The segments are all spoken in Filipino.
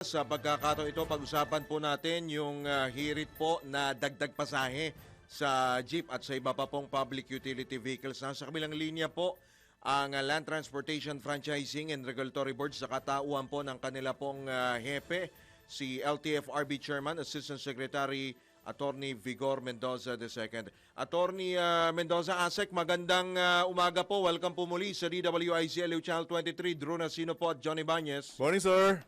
Sa pagkakataon ito, pag-usapan po natin yung ah, hirit po na dagdag pasahe sa jeep at sa iba pa pong public utility vehicles. Nasa kabilang linya po ang ah, Land Transportation Franchising and Regulatory Board sa katauhan po ng kanila pong ah, hepe, si LTFRB Chairman, Assistant Secretary Attorney Vigor Mendoza II. Attorney ah, Mendoza Asek, magandang ah, umaga po. Welcome po muli sa DWICLU Channel 23. Drew Nasino po at Johnny Banyes. Morning, sir.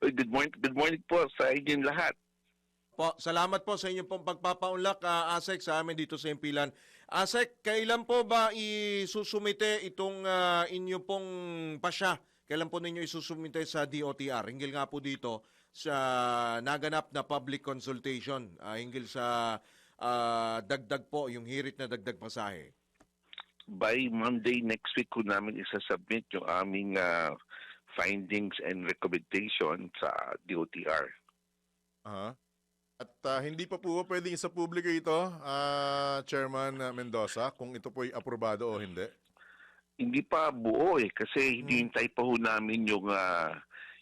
Good morning, good morning po sa inyong lahat. Po, salamat po sa inyong pong pagpapaunlak, ah, ASEC, sa amin dito sa Impilan. ASEC, kailan po ba isusumite itong ah, inyo pong pasya? Kailan po ninyo isusumite sa DOTR? Hinggil nga po dito sa naganap na public consultation. ah, hinggil sa ah, dagdag po, yung hirit na dagdag pasahe. By Monday next week ko namin isasubmit yung aming ah, findings and recommendation sa DOTR. Aha. At ah, hindi pa po pwedeng isa publiko ito, ah, Chairman Mendoza, kung ito po'y aprobado o hindi? Hindi pa buo eh kasi hinihintay pa ho namin yung ah,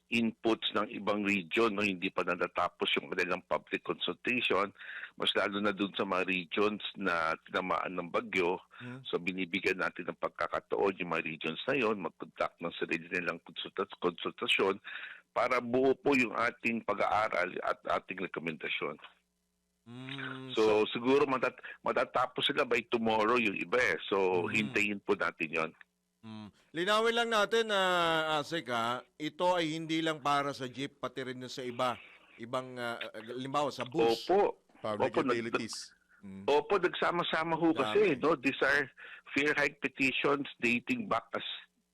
inputs ng ibang region no hindi pa natatapos yung kanilang public consultation mas lalo na dun sa mga regions na tinamaan ng bagyo Hmm. so binibigyan natin ng pagkakataon yung mga regions na yon mag-conduct ng sarili nilang konsulta- konsultasyon para buo po yung ating pag-aaral at ating rekomendasyon. Mm, So, siguro matat- matatapos sila by tomorrow yung iba eh. So Mhm. hintayin po natin yon. Mm. Linawin lang natin na Asik ha, ito ay hindi lang para sa jeep pati rin sa iba. Ibang uh, limbawa sa bus. Opo. Public Opo, nag- utilities. Mm. Opo, nagsama-sama ho kasi. Dami. No? These are fair hike petitions dating back as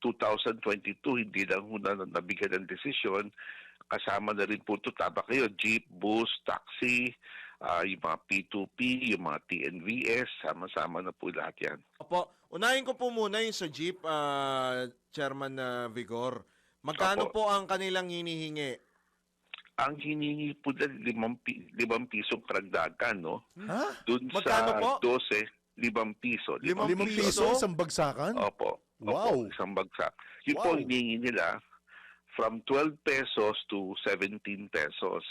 2022. Hindi lang ho na nabigyan ng desisyon. Kasama na rin po ito, tama kayo, jeep, bus, taxi, ah, yung mga P2P, yung mga TNVS, sama-sama na po lahat yan. Opo, unahin ko po muna yung sa jeep, ah, Chairman ah, Vigor. Magkano Opo. po ang kanilang hinihingi? Ang hiningi po dyan, limang, pi- limang pisong karagdagan, no? Ha? Doon Magkano sa po? 12, limang piso. Limang Limang piso, piso? isang bagsakan? Opo. Wow. Opo, isang bagsak. Yun Wow. po hinihingi nila from 12 pesos to 17 pesos.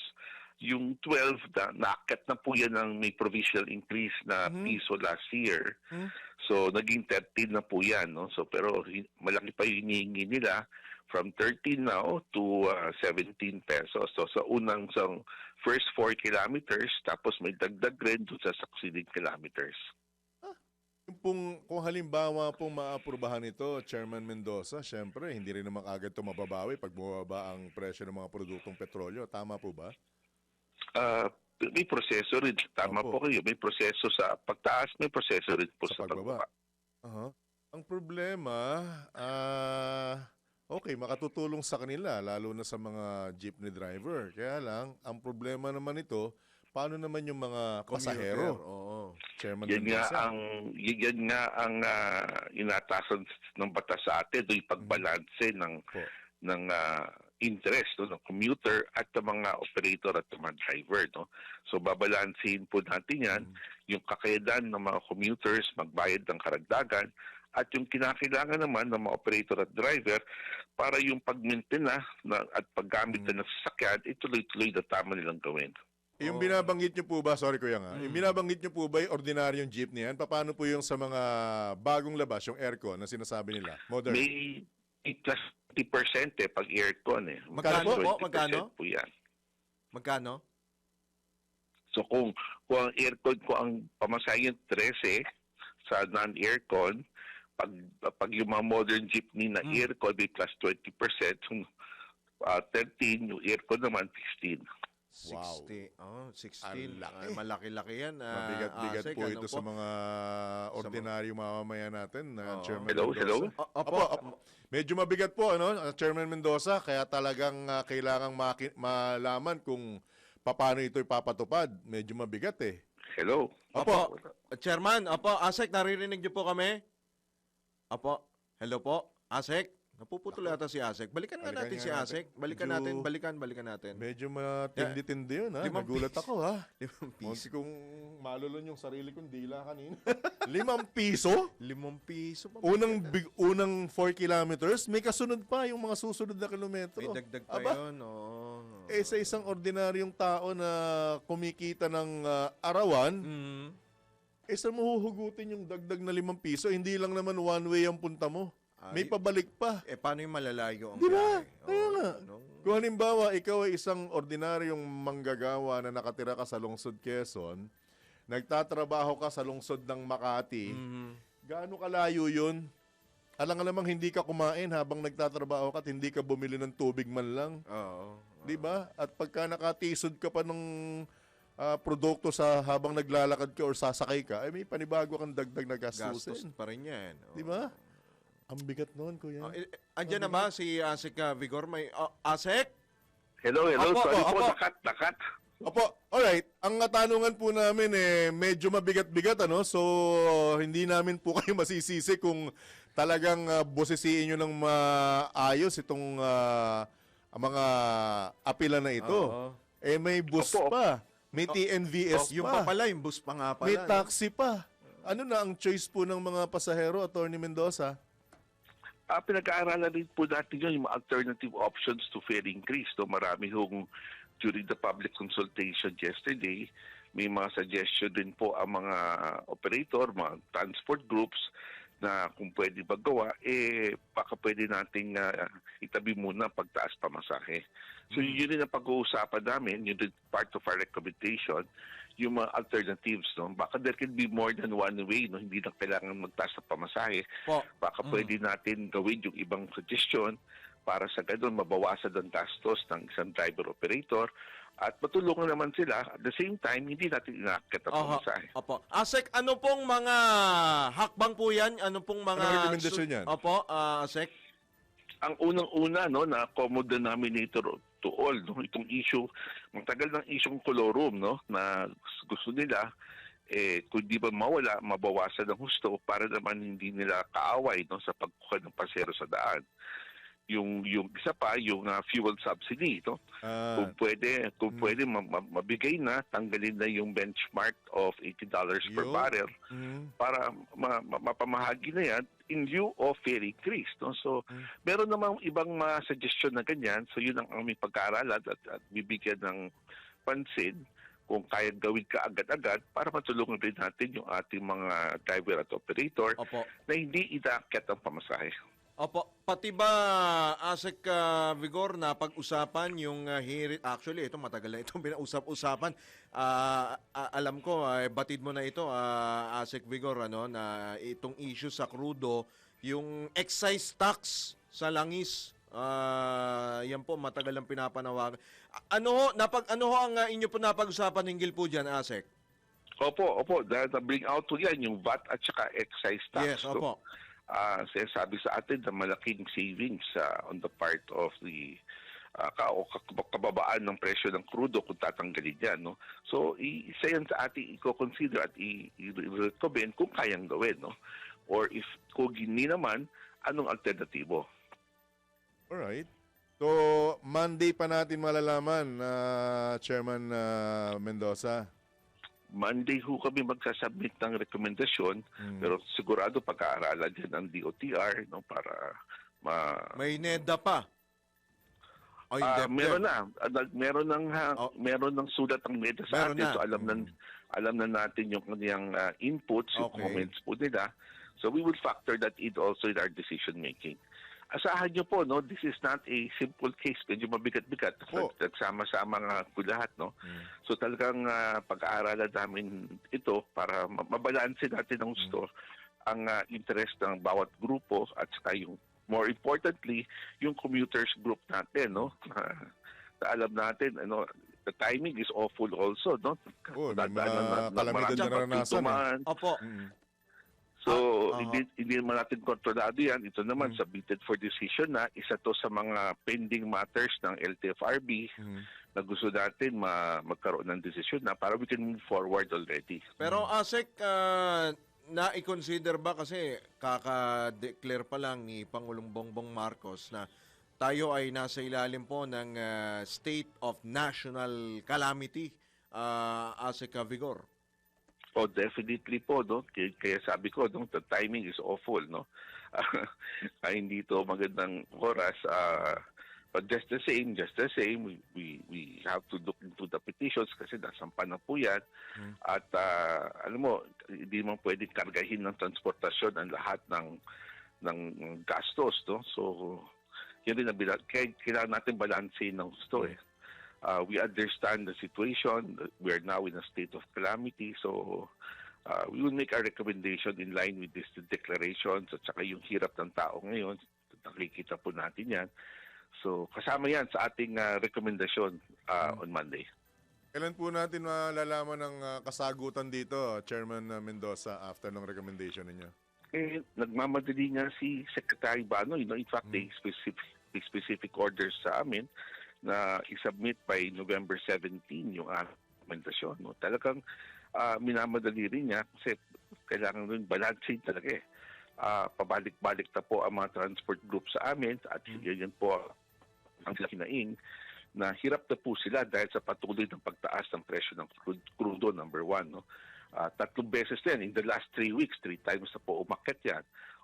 Yung 12, na, naakyat na po yan ng may provisional increase na Mhm. piso last year. Hmm. So, naging 13 na po yan. No? So, pero malaki pa yung hinihingi nila from 13 now to uh, 17 pesos. So, sa unang sa first 4 kilometers, tapos may dagdag rin doon sa succeeding kilometers. Yung pong, kung halimbawa pong maaprubahan ito, Chairman Mendoza, syempre, hindi rin naman agad ito mababawi pag bumaba ang presyo ng mga produktong petrolyo. Tama po ba? Ah, may proseso rin. Tama Opo. po kayo. May proseso sa pagtaas, may proseso rin po Sa sa, pagbaba. pagbaba. Aha. Ang problema, ah, okay, makatutulong sa kanila, lalo na sa mga jeepney driver. Kaya lang, ang problema naman ito, paano naman yung mga pasahero? Oo. Chairman Yan nga ang yan nga ang ah, inatasan ng batas sa atin, yung pagbalanse ng Po. ng ah, interest no, ng commuter at ng mga operator at ng mga driver. No? So babalansin po natin yan, yung kakayadan ng mga commuters magbayad ng karagdagan at yung kinakailangan naman ng mga operator at driver para yung pag-maintain na, na- at paggamit na ng sasakyan, ituloy-tuloy na tama nilang gawin. Yung Oo. binabanggit nyo po ba, sorry kuya nga, yung Mm. binabanggit nyo po ba yung ordinaryong jeep niyan? Paano po yung sa mga bagong labas, yung aircon na sinasabi nila? Modern. May may plus 20% eh pag aircon eh. Magkano po? 20% Magkano? po yan. Magkano? So kung, kung ang aircon ko ang pamasahin 13 sa non-aircon, pag pag yung mga modern jeepney na Mm. aircon may plus 20%, yung ah, 13, yung aircon naman 15. Wow. 60. Oh, 16. Ang laki. Ay, malaki-laki yan. ah, Mabigat-bigat po ano ito sa mga ordinaryong mamamayan natin, na Oo. Chairman Hello, Mendoza. hello? O- Opo, Opo, opo. Medyo mabigat po, ano, uh, Chairman Mendoza, kaya talagang uh, kailangang maki- malaman kung paano ito ipapatupad. Medyo mabigat eh. Hello? Opo. Chairman, opo, Asek, naririnig niyo po kami? Opo. Hello po, Asek. Napuputol yata si Asek. Balikan nga Balikan natin nga si natin. Asek. Balikan Medyo- natin, balikan, balikan natin. Medyo matindi-tindi yun, ha? Limang Nagulat piso. ako, ha? Limang piso. Munti kong malulon yung sarili kong dila kanina. Limang piso? Limang piso pa. Unang big, unang 4 kilometers, may kasunod pa yung mga susunod na kilometro. May dagdag pa Aba, yun. oo. Eh, sa isang ordinaryong tao na kumikita ng ah, arawan, Mm. eh, saan mo huhugutin yung dagdag na limang piso? Hindi lang naman one way ang punta mo. May Ay, pabalik pa. Eh, paano yung malalayo ang Di ba? biyahe? Kaya Oo, nga. ano? Kung halimbawa, ikaw ay isang ordinaryong manggagawa na nakatira ka sa lungsod Quezon, nagtatrabaho ka sa lungsod ng Makati, Mhm. gaano kalayo yun? Alam nga namang hindi ka kumain habang nagtatrabaho ka at hindi ka bumili ng tubig man lang. Oo. Di ba? At pagka nakatisod ka pa ng ah, produkto sa habang naglalakad ka or sasakay ka, ay may panibago kang dagdag na Gastos gastusin. pa rin yan. Oo. Di ba? Ang bigat noon, kuya. Oh, eh, eh, andyan na ba si Asek ah, Vigor? May, oh, Asek? Hello, hello. Apo, Sorry apo, po, apo. nakat, nakat. Opo, alright. Ang katanungan po namin eh, medyo mabigat-bigat ano. So, hindi namin po kayo masisisi kung talagang uh, bosisiin nyo ng maayos itong ah, mga apila na ito. Oo. Eh, may bus Opo. pa. May TNVS Yung pa. pa pala, yung bus pa nga pala. may taxi pa. Ano na ang choice po ng mga pasahero, Attorney Mendoza? Ah, pinag-aaralan rin po natin yun, yung alternative options to fare increase. No? Marami hong during the public consultation yesterday, may mga suggestion din po ang mga operator, mga transport groups na kung pwede magawa, eh baka pwede nating ah, itabi muna pagtaas pamasahe. So yun din ang pag-uusapan namin, yun din part of our recommendation, yung mga alternatives. No? Baka there can be more than one way, no? hindi na kailangan magtaas ng pamasahe Po. baka Mm. pwede natin gawin yung ibang suggestion para sa ganun mabawasan ang gastos ng isang driver operator at matulungan naman sila at the same time hindi natin inaakyat ang Aha. pamasahe. Opo. Asek, ano pong mga hakbang po yan? Ano pong mga... Anong rekomendasyon yan? Opo, ah, Asek. Ang unang-una no na accommod the nominator to all no itong issue matagal ng isyong colorum no na gusto nila eh kung di ba mawala mabawasan ng husto para naman hindi nila kaaway no sa pagkuha ng pasero sa daan yung yung isa pa yung ah, fuel subsidy no Ah, kung pwede kung Mm. pwede ma- ma- mabigay na tanggalin na yung benchmark of $80 per Yun. barrel mm, para ma- ma- mapamahagi na yan in lieu of fare increase no so Mm. meron namang ibang mga suggestion na ganyan so yun ang aming pagkaaralan at, at bibigyan ng pansin kung kaya gawin ka agad-agad para matulungan rin natin yung ating mga driver at operator Opo. na hindi inaakyat ang pamasahe. Opo, pati ba Asek ah, Vigor na pag-usapan yung ah, hearing actually ito matagal na itong pinausap-usapan. Ah, ah, alam ko ah, batid mo na ito ah, Asek Vigor ano na itong issue sa crudo, yung excise tax sa langis. Ah, yan po matagal ang pinapanawagan. Ano ho, napag ano ho ang ah, inyo po napag-usapan hinggil po diyan Asek? Opo, opo, dahil na-bring out po yan yung VAT at saka excise tax. Yes, opo. Ah sinasabi sa atin na malaking savings ah, on the part of the kab- kababaan ng presyo ng krudo kung tatanggalin yan. No? So, isa yan sa ating i-consider at i-recommend kung kayang gawin. No? Or if kung hindi naman, anong alternatibo? alright. So, Monday pa natin malalaman, na Chairman ah, Mendoza. Monday ho kami magsasubmit ng rekomendasyon Mm. pero sigurado pag-aaralan din ng DOTR no, para ma May NEDA pa. O, Ah, hindi, meron na. Ah, meron ng ha, Oh. meron ng sulat ang MEDA sa Meron atin. na. So alam na Mm. alam na natin yung kaniyang ah, inputs, yung Okay. comments po nila. So we will factor that in also in our decision making. Asahan niyo po, no, this is not a simple case. Medyo mabigat-bigat. Nag- Nagsama-sama nga po lahat, no? Mm. So talagang ah, pag-aaralan namin ito para ma- mabalanse natin ang gusto ang ah, interest ng bawat grupo at saka yung more importantly yung commuters group natin no na, na alam natin ano the timing is awful also no Oh, may mga na- na- kalamidad na naranasan, pagtutuman. Opo. Mm. So, Ah, hindi, hindi naman natin kontrolado yan. Ito naman, Mm. submitted for decision na isa to sa mga pending matters ng LTFRB Mm. na gusto natin ma magkaroon ng decision na para we can move forward already. Pero Asek, ah, na-consider ba kasi kaka-declare pa lang ni Pangulong Bongbong Marcos na tayo ay nasa ilalim po ng ah, state of national calamity uh, ASEC Vigor. Oh, definitely po, no? Kaya, kaya sabi ko, no, the timing is awful, no? Ay, hindi to magandang oras. ah, but just the same, just the same, we, we, we have to look into the petitions kasi nasampan na po yan. At, ah, alam mo, hindi mo pwedeng kargahin ng transportasyon ang lahat ng ng gastos, no? So, yun din ang kaya kailangan natin balansin ng gusto, eh. Uh, we understand the situation. We are now in a state of calamity. So uh, we will make our recommendation in line with these declarations at saka yung hirap ng tao ngayon. Nakikita po natin yan. So kasama yan sa ating uh, rekomendasyon uh, on Monday. Kailan po natin malalaman ng ah, kasagutan dito, Chairman ah, Mendoza, after ng recommendation ninyo? Eh, nagmamadali nga si Secretary Bano. You know, in fact, they specific, they specific orders sa amin na i-submit by November 17 yung aming. No? Talagang ah, minamadali rin niya kasi kailangan rin balancing talaga eh. Ah, pabalik-balik na po ang mga transport group sa amin at yan po ang sila kinaing na hirap na po sila dahil sa patuloy ng pagtaas ng presyo ng crudo, number one. No? Ah, tatlong beses din, in the last three weeks, three times na po umakyat yan.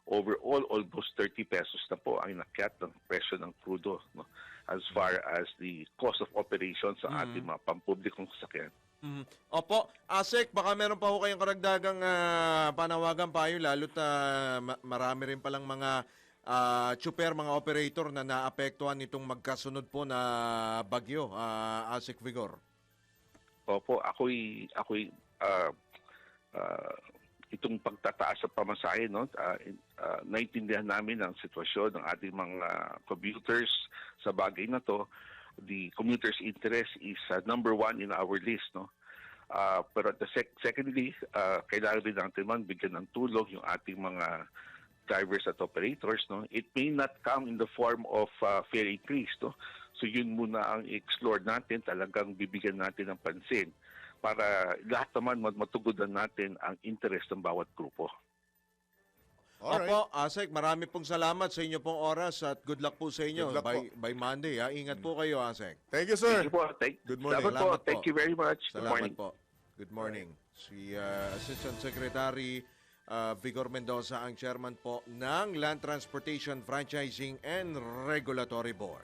Overall, almost 30 pesos na po ang inakyat ng presyo ng crudo no? as far as the cost of operations sa ating mga pampublikong sasakyan. Mhm. Opo, ASEC, baka meron pa ho kayong karagdagang ah, panawagan payo, lalo't ah, ma- marami rin palang mga ah, tsuper, mga operator na naapektuhan nitong magkasunod po na bagyo, ah, ASEC Vigor. Opo, ako'y ako'y ah, ah, itong pagtataas sa pamasahe no, in- ah, naintindihan namin ang sitwasyon ng ating mga commuters sa bagay na to. The commuters' interest is ah, number one in our list, no. Ah, pero the sec- secondly, ah, kailangan rin natin man bigyan ng tulong yung ating mga drivers at operators no it may not come in the form of uh, fare increase no so yun muna ang explore natin talagang bibigyan natin ng pansin para lahat naman mat- matugudan natin ang interest ng bawat grupo Alright. Opo, ASEC, marami pong salamat sa inyo pong oras at good luck po sa inyo Good luck by, by Monday. Ha? Ingat po kayo, ASEC. Thank you, sir. Thank you po. Thank, Good morning. Salamat po. Salamat po. Thank you very much. Good Salamat morning. po. Good morning. Si uh, Assistant Secretary uh, Vigor Mendoza ang chairman po ng Land Transportation Franchising and Regulatory Board.